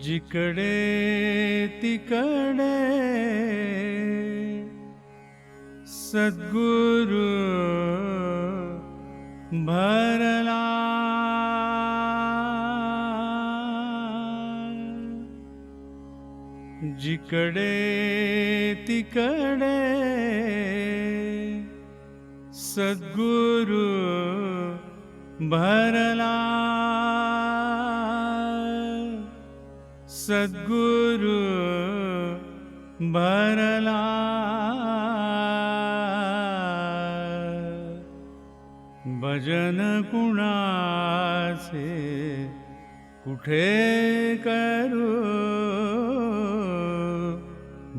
जिकडे तिकडे सद्गुरु भरला. जिकडे तिकडे सद्गुरु भरला. सद्गुरु भरला भजन कुणाचे कुठे करू?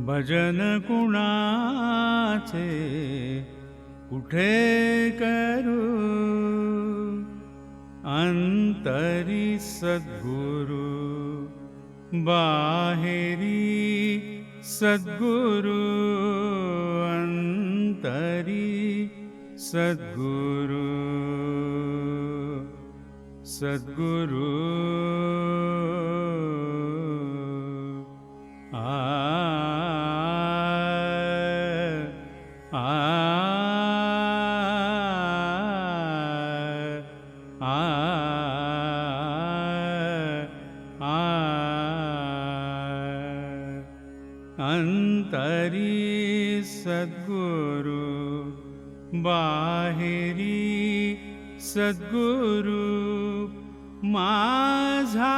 भजन कुणाचे कुठे करू? अंतरी सद्गुरु बाहेरी सद्गुरु अंतरी सद्गुरु सद्गुरु सद्गुरु बाहेरी सद्गुरु माझा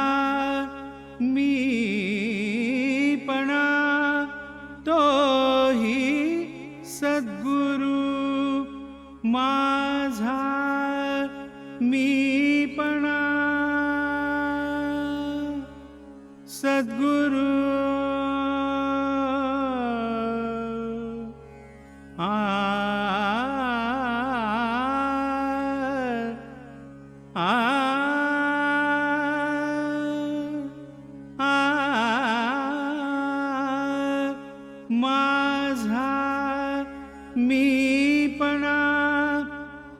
माझा मीपणा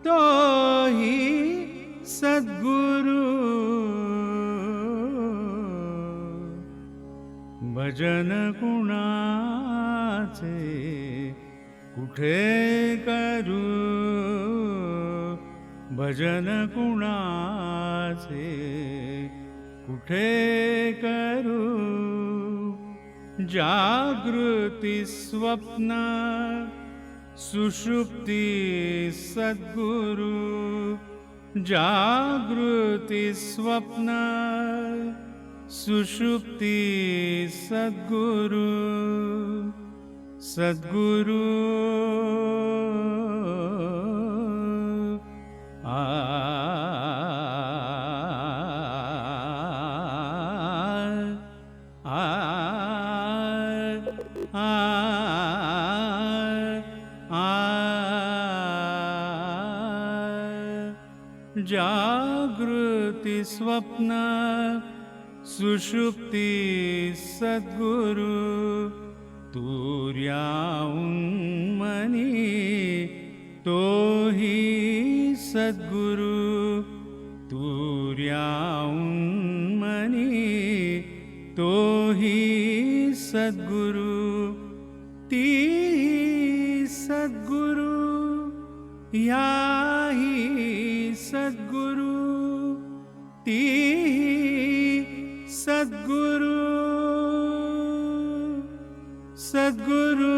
तोही सद्गुरु. भजन कुणाचे कुठे करू? भजन कुणाचे कुठे करू? गृति स्वप्ना सुषुप्ति सद्गुरु। जागृति स्वप्न सुषुप्ति सद्गुरु। सद्गुरु। जागृती स्वप्न सुषुप्ती सद्गुरु तुर्याऊन मनी तोही सद्गुरु तुर्याऊन मनी तोही सद्गुरु ती सद्गुरु या ती सद्गुरु सद्गुरु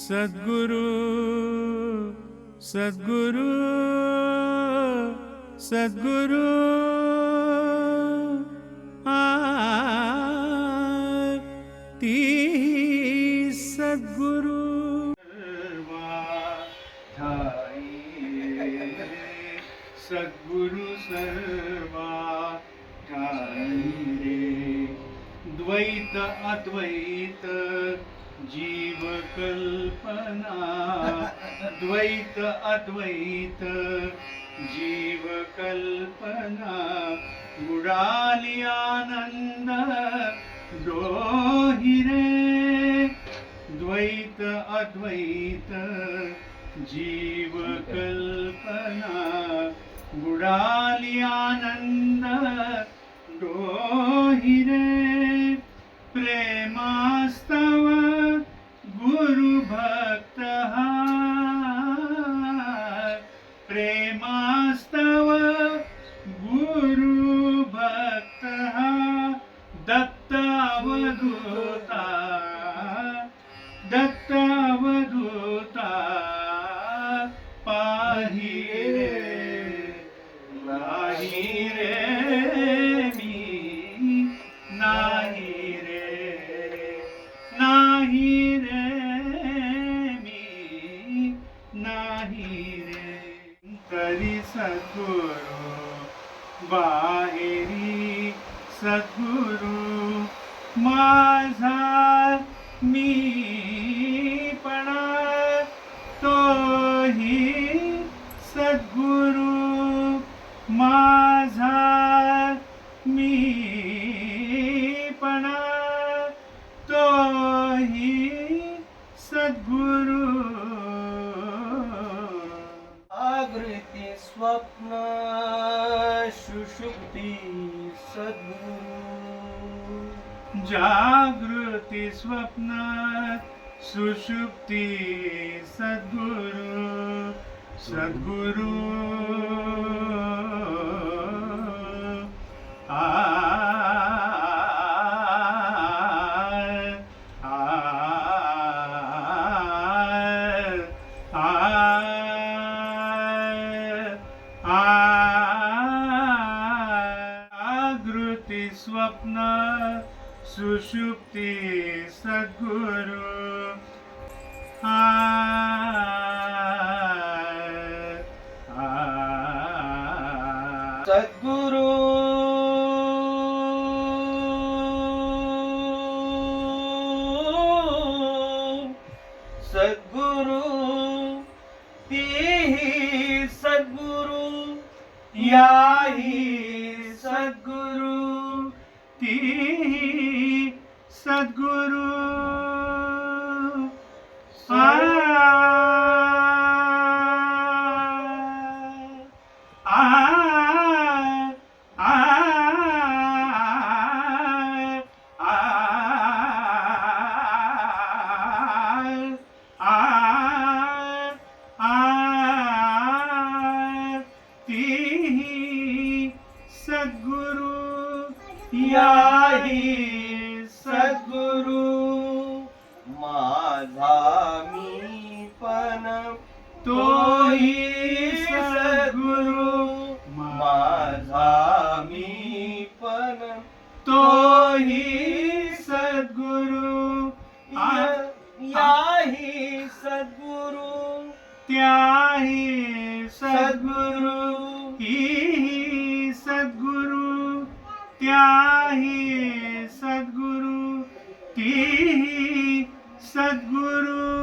सद्गुरु सद्गुरु सद्गुरु सद्गुरु सर्वा ठाई रे। द्वैत अद्वैत जीव कल्पना द्वैत अद्वैत जीव कल्पना बुडाली आनंद डोहिरे द्वैत अद्वैत जीव कल्पना बुडाली आनंद डोहिरे प्रेमास्ता नाही रे तरी सद्गुरु बाहेरी सद्गुरु माझा मी पणा तोही सद्गुरु माझा मी पणा तोही सद्गुरु। स्वप्न सुषुप्ती सद्गुरु। जागृती स्वप्न सुषुप्ती सद्गुरु। सद्गुरु Sadguru. त्याही सद्गुरु तीही सद्गुरु.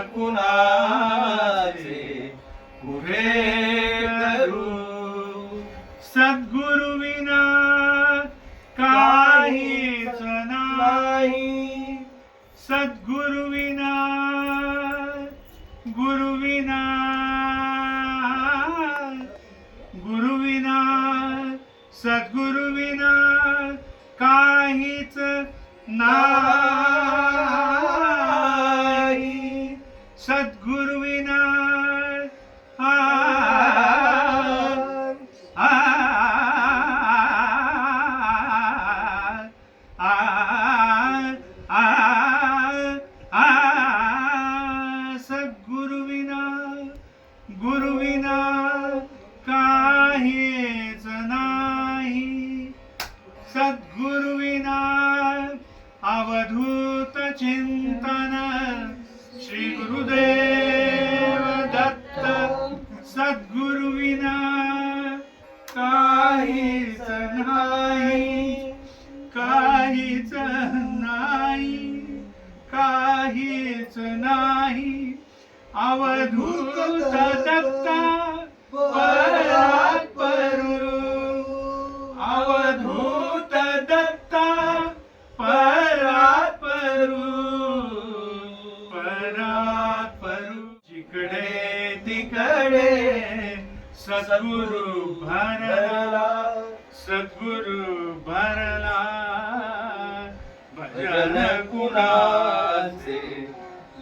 कुणाचे? कुठे करू? सद्गुरु विना काहीच नाही. सद्गुरु विना गुरु विना सद्गुरु विना काहीच नाही. चिंतन श्री गुरुदेव सद्गुरु भरला सद्गुरु भरला. भजन कुणाचे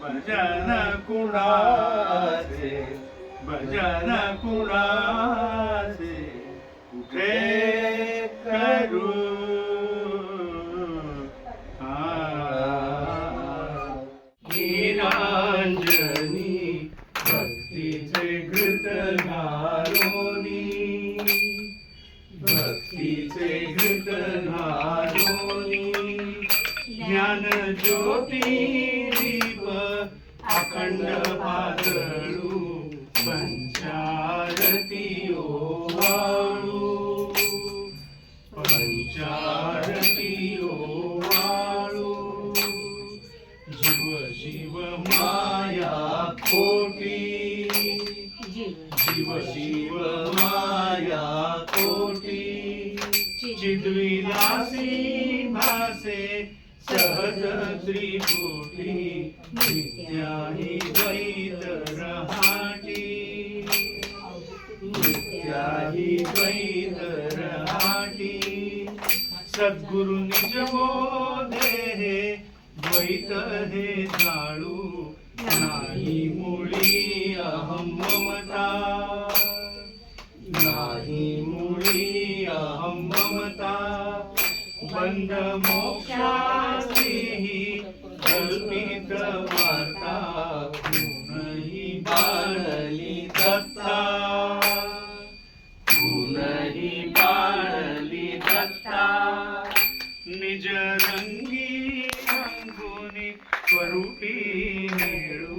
भजन कुणाचे भजन कुणाचे कुठे करू ज्ञान ज्योती दीप अखंड पातळू पंचारती ओवाळू. पंचारती ओवाळू. जीव जीव माया कोटी. जीव शिव माया कोटी. चिद्विलासी भासे सहज त्रिपुटी नित्याही द्वैत रहाटी. नित्याही द्वैत रहाटी. सद्गुरु निज बोधे हे द्वैत हे जाळू नाही मुळी अहम ममता. नाही मुळी अहम ममता. बंद मोक्षा స్వరూపీ నేడు